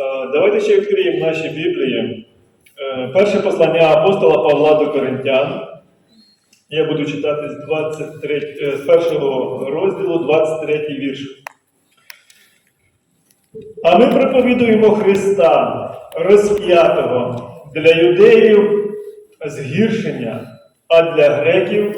Е, Давайте ще відкриємо наші Біблії. Е, Перше послання апостола Павла до Коринтян. Я буду читати з, 23, е, з першого розділу 23 вірш. А ми проповідуємо Христа, розп'ятого для юдеїв згіршення, а для греків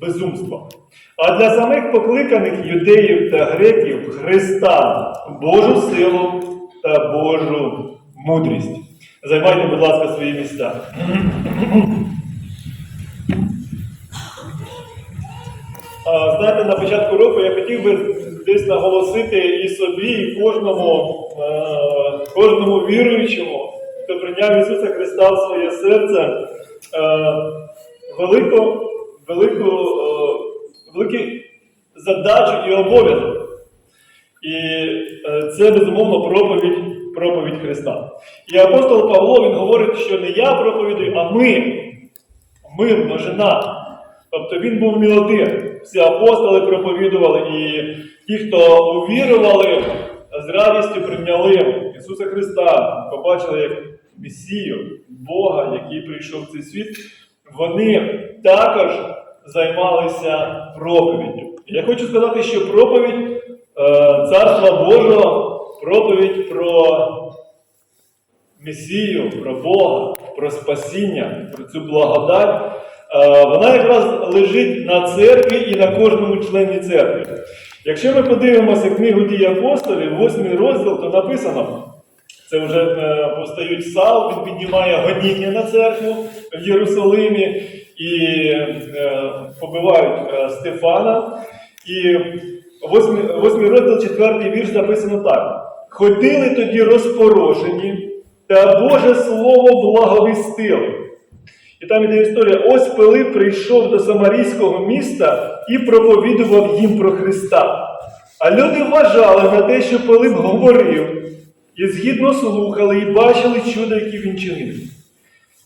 безумство. А для самих покликаних юдеїв та греків Христа Божу силу та Божу мудрість. Займайте, будь ласка, свої місця. Знаєте, на початку року я хотів би десь наголосити і собі, і кожному, е, кожному віруючому, хто прийняв Ісуса Христа в своє серце, е, велику, велику, е, велику задачу і обов'язок. І е, це безумовно проповідь, проповідь Христа. І апостол Павло він говорить, що не я проповідую, а ми. Ми множина. Тобто він був не один. Всі апостоли проповідували, і ті, хто увірували, з радістю прийняли Ісуса Христа, побачили як Месію, Бога, який прийшов в цей світ, вони також займалися проповіддю. Я хочу сказати, що проповідь Царства Божого, проповідь про Месію, про Бога, про спасіння, про цю благодать, е, вона якраз лежить на церкві і на кожному члені церкви. Якщо ми подивимося книгу дій апостолів, восьмий розділ, то написано, це вже е, постають Сал, він піднімає гоніння на церкву в Єрусалимі і е, побивають е, Стефана. І восьмий, восьмий розділ, четвертий вірш написано так: ходили тоді розпорошені, та Боже Слово благовістили. І там іде історія: ось Пилип прийшов до Самарійського міста і проповідував їм про Христа. А люди вважали на те, що Пилип говорив, і згідно слухали, і бачили чудо, які він чинив.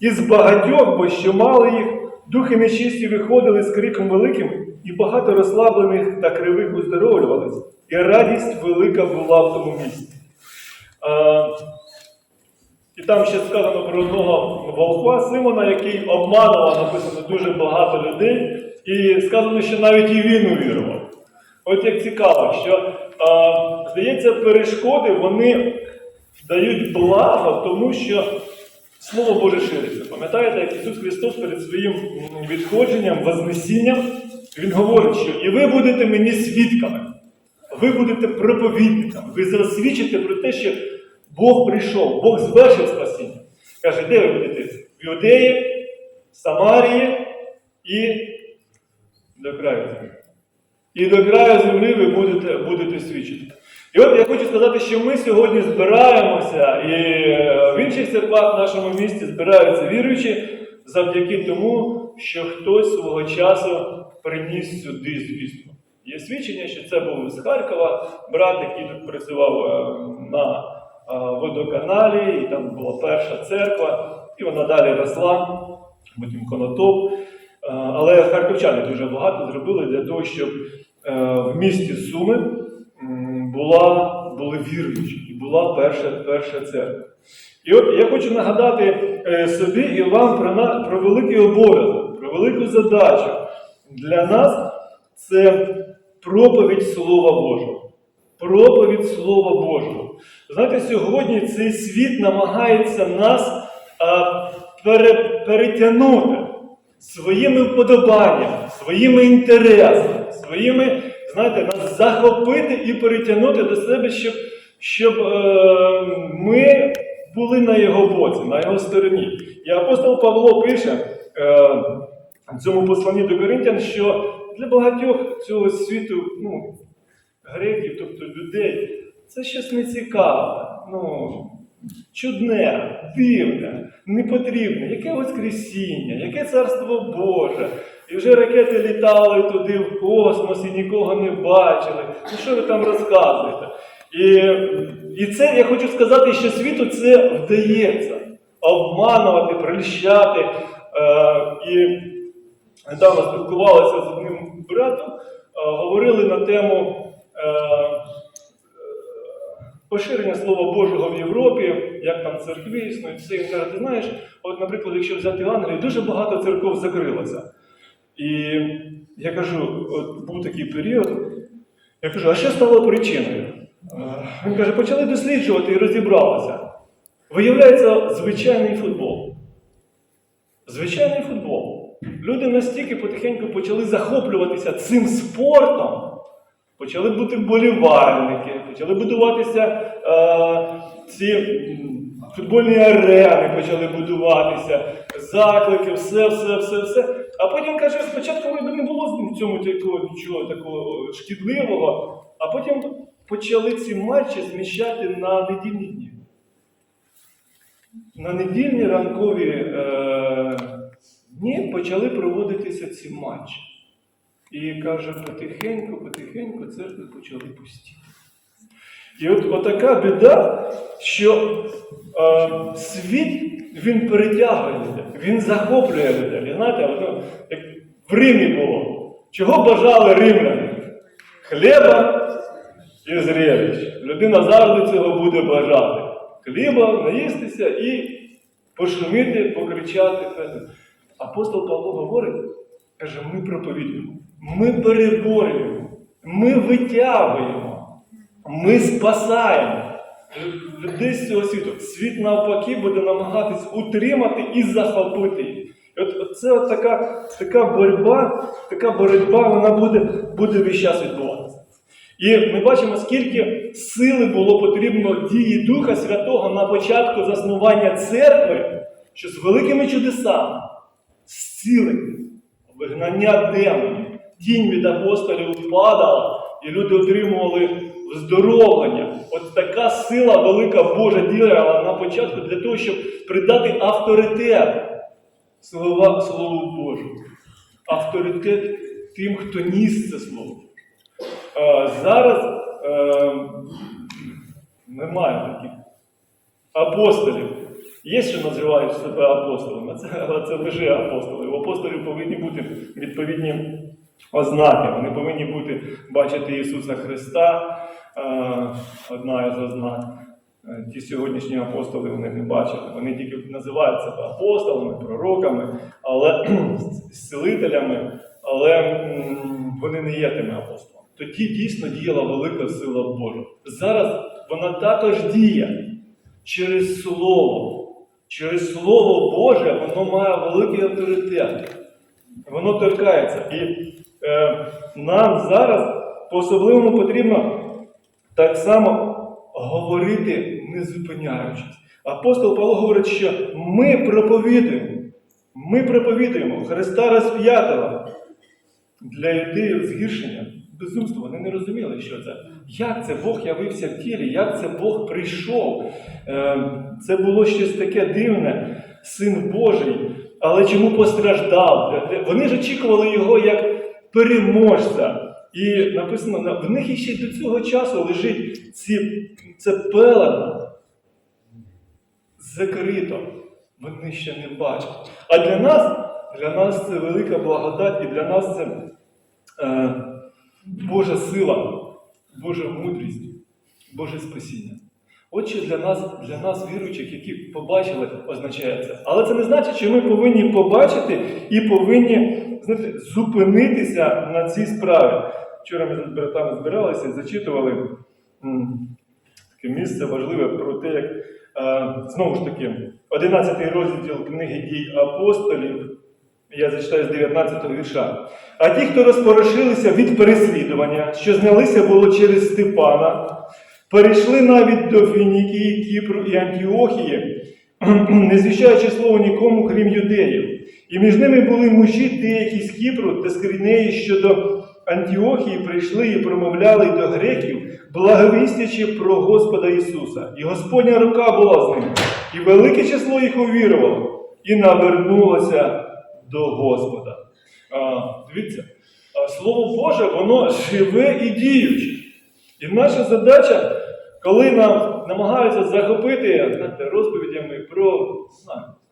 І з багатьох, бо що мали їх, духи нечисті виходили з криком великим, і багато розслаблених та кривих оздоровлювались, і радість велика була в тому місті. А, і там ще сказано про одного волхва Симона, який обманував, написано, дуже багато людей. І сказано, що навіть і він увірував. От як цікаво, що, а, здається, перешкоди вони дають благо, тому що Слово Боже шириться. Пам'ятаєте, як Ісус Христос перед своїм відходженням, вознесінням, Він говорить, що і ви будете мені свідками, ви будете проповідниками, ви засвідчите про те, що Бог прийшов, Бог звершив спасіння. Каже, де ви будете? В Юдеї, Самарії і до краю землі. І до краю землі ви будете, будете свідчити. І от я хочу сказати, що ми сьогодні збираємося, і е, в інших церквах в нашому місті збираються віруючі завдяки тому, що хтось свого часу приніс сюди звістку. Є свідчення, що це був з Харкова брат, який тут працював е, на е, водоканалі, і там була перша церква, і вона далі росла, потім конотоп. Е, Але харківчани дуже багато зробили для того, щоб в місті Суми була, були віруючі і була перша, перша церква. І от я хочу нагадати е, собі і вам про, на, про великий обов'язок, про велику задачу. Для нас це проповідь Слова Божого. Проповідь Слова Божого. Знаєте, сьогодні цей світ намагається нас пере, перетягнути своїми вподобаннями, своїми інтересами, своїми, знаєте, нас захопити і перетягнути до себе, щоб, щоб е, ми були на його боці, на його стороні. І апостол Павло пише е, в цьому посланні до Коринтян, що для багатьох цього світу, ну, греків, тобто людей, це щось нецікаве, ну, чудне, дивне, непотрібне. Яке Воскресіння, яке царство Боже. І вже ракети літали туди в космос і нікого не бачили. Ну що ви там розказуєте? І, і це я хочу сказати, що світу це вдається обманувати, прельщати. Е, і недавно спілкувалися з одним братом, е, говорили на тему е, поширення Слова Божого в Європі, як там церкви існують, все. Він ти знаєш, от, наприклад, якщо взяти Англію, дуже багато церков закрилося. І я кажу, от був такий період, я кажу, а що стало причиною? Е, Він каже, почали досліджувати і розібралися. Виявляється, звичайний футбол. Звичайний футбол. Люди настільки потихеньку почали захоплюватися цим спортом, почали бути вболівальники, почали будуватися е, ці футбольні арени, почали будуватися, заклики, все, все, все, все. А потім каже, спочатку не було в цьому нічого такого шкідливого, а потім почали ці матчі зміщати на недільні дні. На недільні ранкові е, дні почали проводитися ці матчі. І каже, потихеньку, потихеньку церкви почали пустіти. І от отака біда, що е, світ він перетягує людей, він захоплює людей. Знаєте, от, ну, як в Римі було. Чого бажали римляни? Хліба і зрелищ. Людина завжди цього буде бажати. Хліба, наїстися і пошуміти, покричати. Апостол Павло говорить, каже, ми проповідуємо, ми переборюємо, ми витягуємо, ми спасаємо людей з цього світу. Світ навпаки буде намагатись утримати і захопити їх. І от це от така, така боротьба, така боротьба, вона буде, буде весь час відбуватися. І ми бачимо, скільки сили було потрібно дії Духа Святого на початку заснування церкви, що з великими чудесами, зцілення, вигнання демонів, тінь від апостолів падала, і люди отримували здоровлення. От така сила велика Божа діяла на початку для того, щоб придати авторитет слова, Слову Божому. Авторитет тим, хто ніс це слово. Е, зараз е, немає таких апостолів. Є, що називають себе апостолами, але це лише апостоли. У апостолів повинні бути відповідні ознаки. Вони повинні бути бачити Ісуса Христа, е, одна із ознак. Ті сьогоднішні апостоли вони не бачили. Вони тільки називають себе апостолами, пророками, але зцілителями, але вони не є тими апостолами. Тоді дійсно діяла велика сила Божа. Зараз вона також діє через Слово. Через Слово Боже воно має великий авторитет. Воно торкається. І е, нам зараз по-особливому потрібно так само говорити, не зупиняючись. Апостол Павло говорить, що ми проповідуємо. Ми проповідуємо Христа розп'ятого для юдеїв згіршення, безумство. Вони не розуміли, що це. Як це Бог явився в тілі, як це Бог прийшов. Е, Це було щось таке дивне, син Божий. Але чому постраждав? Вони ж очікували його як переможця. І написано, в них іще до цього часу лежить ці, це пелена закрито. Вони ще не бачать. А для нас, для нас це велика благодать, і для нас це е, Божа сила, Божа мудрість, Боже спасіння. От що для нас, для нас, віруючих, які побачили, означає це. Але це не значить, що ми повинні побачити і повинні знаєте, зупинитися на цій справі. Вчора ми з братами збиралися і зачитували таке місце важливе про те, як е, знову ж таки, 11 розділ книги дій апостолів. Я зачитаю з 19 вірша. А ті, хто розпорошилися від переслідування, що знялися було через Степана, перейшли навіть до Фінікії, Кіпру і Антіохії, не звіщаючи слово нікому, крім юдеїв. І між ними були мужі деякі з Кіпру та з Киринеї, що до Антіохії прийшли і промовляли до греків, благовістячи про Господа Ісуса. І Господня рука була з ними, і велике число їх увірувало, і навернулося до Господа. А, дивіться, Слово Боже, воно живе і діюче. І наша задача, коли нам намагаються захопити знаєте, розповідями про,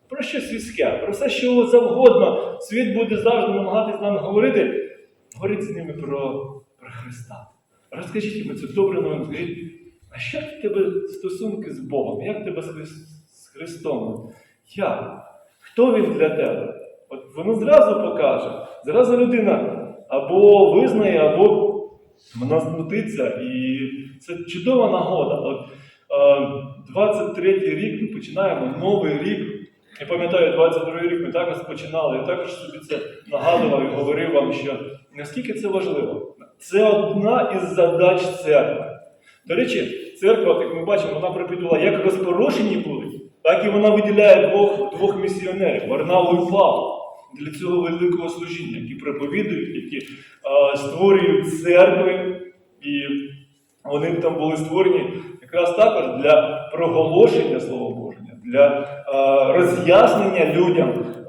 про щось світське, про все, що завгодно, світ буде завжди намагатись нам говорити, говоріть з ними про, про Христа. Розкажіть їм цю добру новину, скажіть, а що в тебе стосунки з Богом? Як тебе з Христом? Як? Хто він для тебе? От воно зразу покаже. Зразу людина або визнає, або вона змутиться. І це чудова нагода. От, е, 23-й рік ми починаємо новий рік. Я пам'ятаю, 22-й рік ми також починали. Я також собі це нагадував і говорив вам, що наскільки це важливо. Це одна із задач церкви. До речі, церква, як ми бачимо, вона проповідувала як розпорошені були, так і вона виділяє двох, двох місіонерів Варнаву і Павла для цього великого служіння, які проповідують, які е, створюють церкви, і вони там були створені якраз також для проголошення Слова Божого, для е, роз'яснення людям, е,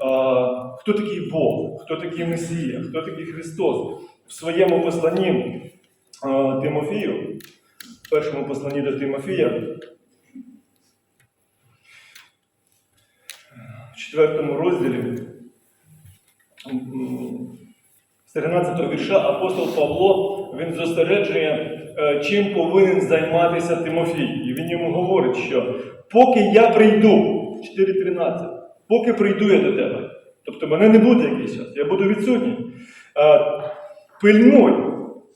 хто такий Бог, хто такий Месія, хто такий Христос. В своєму посланні е, Тимофію, в першому посланні до Тимофія, в четвертому розділі, 13 вірша апостол Павло він зосереджує, е, чим повинен займатися Тимофій. І він йому говорить, що поки я прийду, 4.13, поки прийду я до тебе, тобто мене не буде якийсь час, я буду відсутній. Е, Пильнуй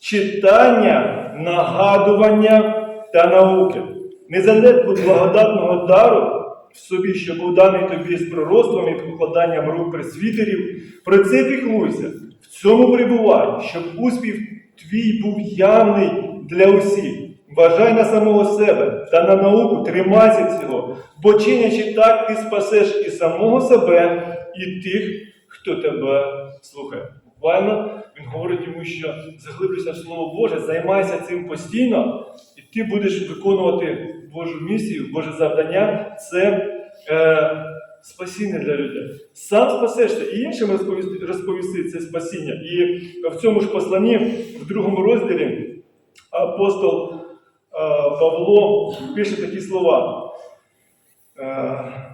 читання, нагадування та науки. Не занедбуй благодатного дару собі, що був даний тобі з пророцтвом і покладанням рук пресвітерів. Про це піклуйся, в цьому перебувай, щоб успіх твій був явний для усіх. Вважай на самого себе та на науку тримайся цього, бо чинячи так, ти спасеш і самого себе, і тих, хто тебе слухає. Буквально він говорить йому, що заглиблюйся в Слово Боже, займайся цим постійно, ти будеш виконувати Божу місію, Боже завдання це е, спасіння для людей. Сам спасешся і іншим розповісти, розповісти це спасіння. І в цьому ж посланні, в другому розділі, апостол е, Павло пише такі слова. Е,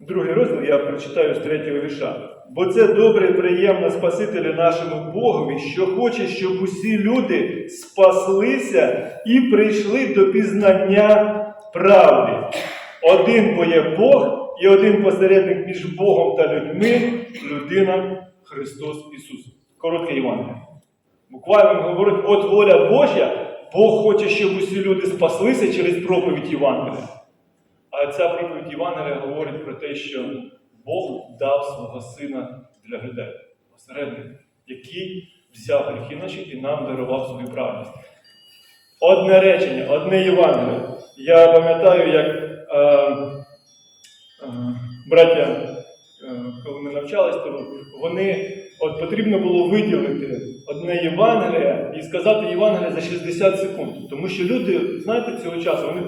Другий розділ я прочитаю з третього вірша. Бо це добре і приємно Спасителю нашому Богові, що хоче, щоб усі люди спаслися і прийшли до пізнання правди. Один бо Бог і один посередник між Богом та людьми людина Христос Ісус. Коротке Євангеліє. Буквально говорить, от воля Божа, Бог хоче, щоб усі люди спаслися через проповідь Євангелія. А ця проповідь Євангелія говорить про те, що Бог дав свого сина для людей, посередника, який взяв гріхи наші і нам дарував свою праведність. Одне речення, одне Євангеліє. Я пам'ятаю, як е, е, браття, е, коли ми навчалися, то вони от потрібно було виділити одне Євангеліє і сказати Євангеліє за 60 секунд. Тому що люди, знаєте, цього часу, вони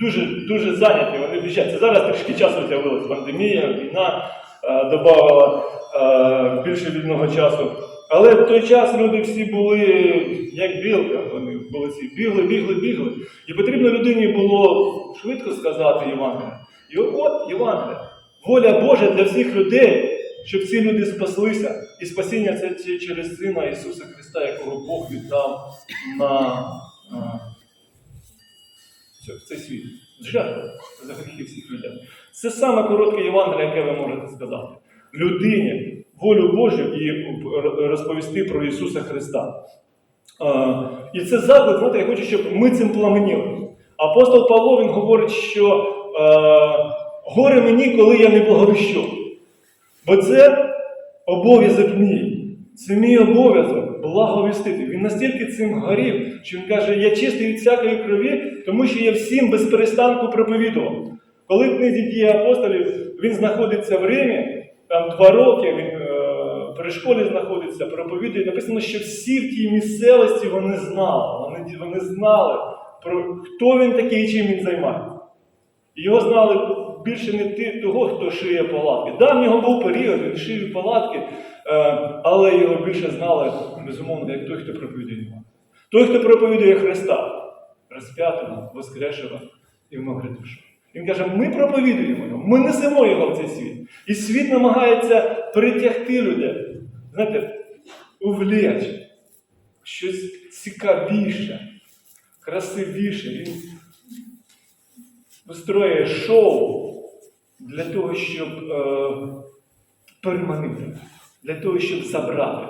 дуже дуже зайняті, вони біжать. Зараз трішки часу з'явилася пандемія, війна е, додавала е, більше вільного часу. Але в той час люди всі були як білка, вони були всі бігли, бігли, бігли. І потрібно людині було швидко сказати Євангеліє. І от Євангеліє. Воля Божа для всіх людей, щоб ці люди спаслися. І спасіння це через Сина Ісуса Христа, якого Бог віддав на, на це- світ. Жертва за гріхи всіх людей. Це саме коротке Євангеліє, яке ви можете сказати. Людині волю Божу і розповісти про Ісуса Христа. І це заклик, знаєте, я хочу, щоб ми цим пламеніли. Апостол Павло він говорить, що горе мені, коли я не благовіщу. Бо це обов'язок мій. Це мій обов'язок благовістити. Він настільки цим горів, що він каже, я чистий від всякої крові, тому що я всім без перестанку проповідував. Коли в книзі дії апостолів він знаходиться в Римі, там два роки він е, при школі знаходиться, проповідує. Написано, що всі в тій місцевості вони знали. Вони, вони знали, про хто він такий і чим він займається. Його знали більше не ти, того, хто шиє палатки. Да, в нього був період, він шив палатки, е, але його більше знали, безумовно, як той, хто проповідує Євангеліє. Той, хто проповідує Христа, розп'ятого, воскрешого і вмогредушого. Він каже, ми проповідуємо його, ми несемо його в цей світ. І світ намагається притягти людей. Знаєте, увлечь щось цікавіше. красивіше, він вистроює шоу для того, щоб е, переманити, для того, щоб забрати.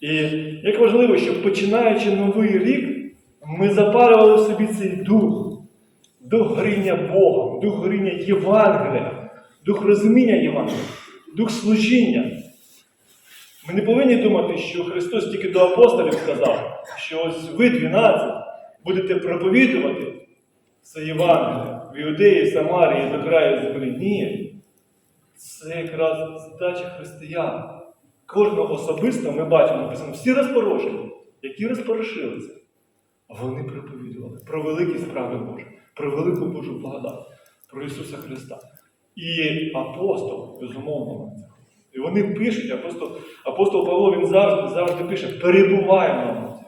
І як важливо, щоб починаючи новий рік, ми запарювали в собі цей дух, дух горіння Бога, дух горіння Євангелія, дух розуміння Євангелія, дух служіння. Ми не повинні думати, що Христос тільки до апостолів сказав, що ось ви 12 будете проповідувати це Євангеліє в Іудеї, Самарії, до краю землі. Ні. Це якраз задача християн. Кожного особисто ми бачимо, написано, всі розпорошені, які розпорошилися. Вони проповідували про великі справи Божі, про велику Божу благодать, про Ісуса Христа. І апостол, безумовно. І вони пишуть, апостол, апостол Павло він завжди, завжди пише: перебувай в науці,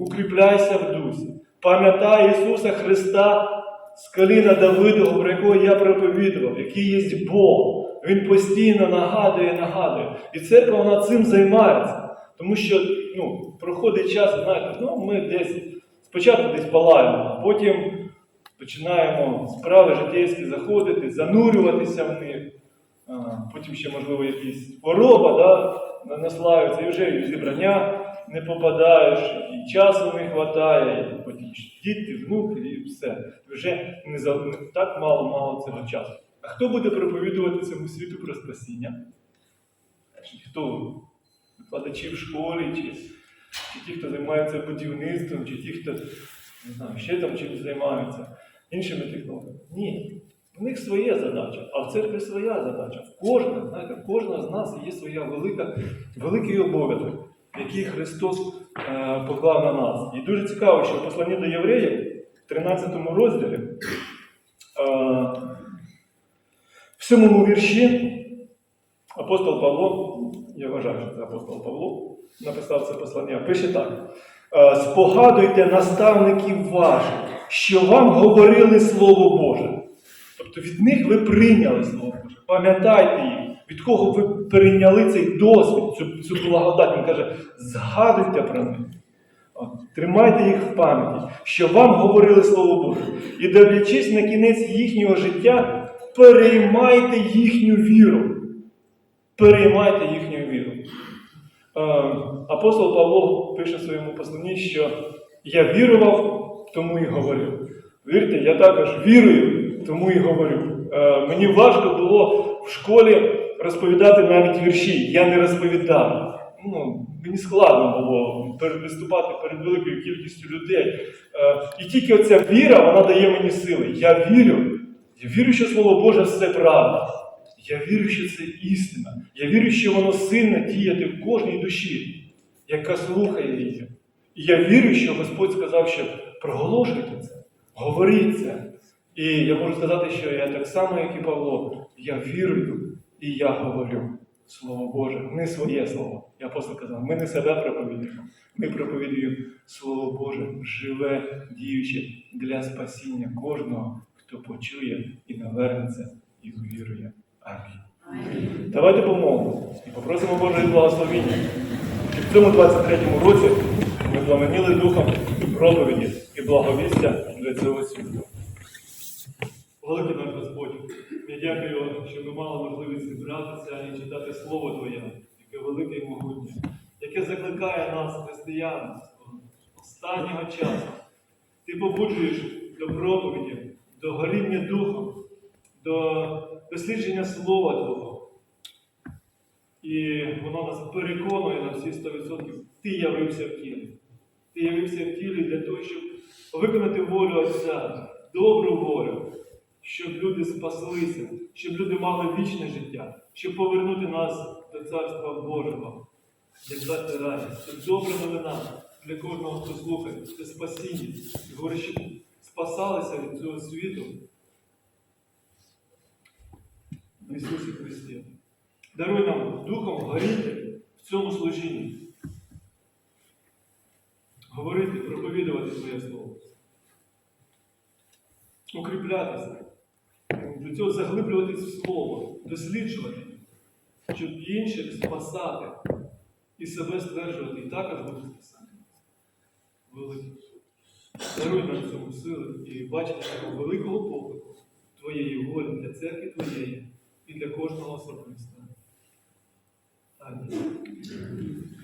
укріпляйся в дусі, пам'ятай Ісуса Христа з коліна Давидового, про якого я проповідував, який є Бог. Він постійно нагадує, нагадує. І церква вона цим займається. Тому що ну, проходить час, знаєте, ну, ми десь спочатку десь палаємо, а потім починаємо справи житейські заходити, занурюватися в них. Потім ще, можливо, якісь хвороба да, на- наслаються, і вже і зібрання не попадаєш, і часу не вистачає, і потім діти, внуки, і все. Вже не, за, так мало-мало цього часу. А хто буде проповідувати цьому світу про спасіння? Хто? Викладачі в школі, чи, чи ті, хто займається будівництвом, чи ті, хто не знаю, ще там чимось займаються, іншими технологіями. Ні. У них своя задача, а в церкві своя задача. В кожного, знаєте, в кожного з нас є своя велика, великий обов'язок, який Христос е, поклав на нас. І дуже цікаво, що в посланні до євреїв, в 13 розділі, е, в сьомому вірші апостол Павло, я вважаю, що це апостол Павло, написав це послання, пише так: «Е, спогадуйте наставників ваших, що вам говорили Слово Боже. Тобто від них ви прийняли Слово Боже. Пам'ятайте їх, від кого ви перейняли цей досвід, цю, цю благодать. Він каже, згадуйте про них. Тримайте їх в пам'яті, що вам говорили Слово Боже. І дивлячись на кінець їхнього життя, переймайте їхню віру. Переймайте їхню віру. Е, Апостол Павло пише в своєму посланні, що я вірував, тому і говорив. Вірте, я також вірую, тому і говорю. Е, Мені важко було в школі розповідати навіть вірші. Я не розповідав. Ну, мені складно було виступати перед великою кількістю людей. Е, І тільки оця віра, вона дає мені сили. Я вірю. Я вірю, що Слово Боже все правда. Я вірю, що це істина. Я вірю, що воно сильно діяти в кожній душі, яка слухає її. І я вірю, що Господь сказав, що проголошуйте це, говоріть це. І я можу сказати, що я так само, як і Павло, я вірую і я говорю Слово Боже, не своє слово. Я апостол казав, ми не себе проповідуємо, ми проповідуємо Слово Боже, живе, діюче для спасіння кожного, хто почує і навернеться і увірує. Амінь. Давайте помолимося і попросимо Божої благословіння, щоб в цьому 23-му році ми пламеніли духом проповіді і благовістя для цього світу. Великий наш Господь, я дякую, що ми мали можливість зібратися і читати Слово Твоє, яке велике і могутнє, яке закликає нас, християн, останнього часу. Ти побуджуєш до проповіді, до горіння духом, до дослідження Слова Твого. І воно нас переконує на всі 100%. Ти явився в тілі. Ти явився в тілі для того, щоб виконати волю Отця, добру волю, щоб люди спаслися, щоб люди мали вічне життя, щоб повернути нас до Царства Божого, як дати радість. Це добра новина для кожного, хто слухає, це спасіння. Говорить, щоб спасалися від цього світу в Ісусі Христі. Даруй нам духом горіти в цьому служінні. Говорити, проповідувати своє слово. Укріплятися. До цього заглиблюватись в слово, досліджувати, щоб інших спасати і себе стверджувати, і також бути спасати. Великий. Даруй нам цьому сили і бачення такого великого поклику Твоєї волі для церкви Твоєї і для кожного особисто. Амінь.